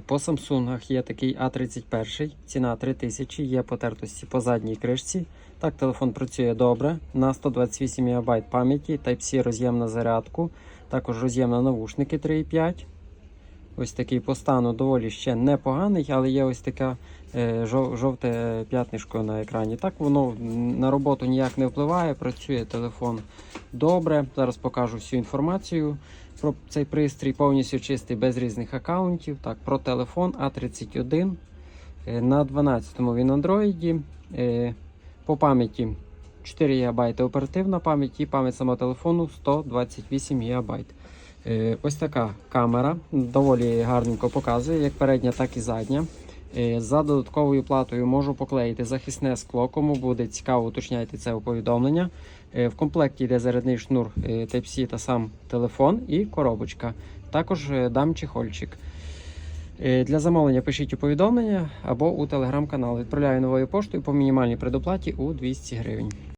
По Samsung є такий А31, ціна 3000, є потертості по задній кришці. Так, телефон працює добре. На 128 МБ пам'яті, Type-C роз'єм на зарядку, також роз'єм на навушники 3,5. Ось такий по стану доволі ще непоганий, але є ось таке жовте п'ятнишко на екрані. Так воно на роботу ніяк не впливає, працює телефон добре. Зараз покажу всю інформацію про цей пристрій, повністю чистий без різних аккаунтів. Так, про телефон А31. Е, На 12-му він Android. Е, По пам'яті 4 ГБ оперативна пам'ять і пам'ять самого телефону 128 ГБ. Е, Ось така камера доволі гарненько показує, як передня, так і задня. Е, За додатковою платою можу поклеїти захисне скло. Кому буде цікаво, уточняйте це у повідомлення. Е, В комплекті йде зарядний шнур Type-C та сам телефон і коробочка. Також дам чехольчик. Для замовлення пишіть у повідомлення або у телеграм-канал. Відправляю новою поштою по мінімальній предоплаті у 200 гривень.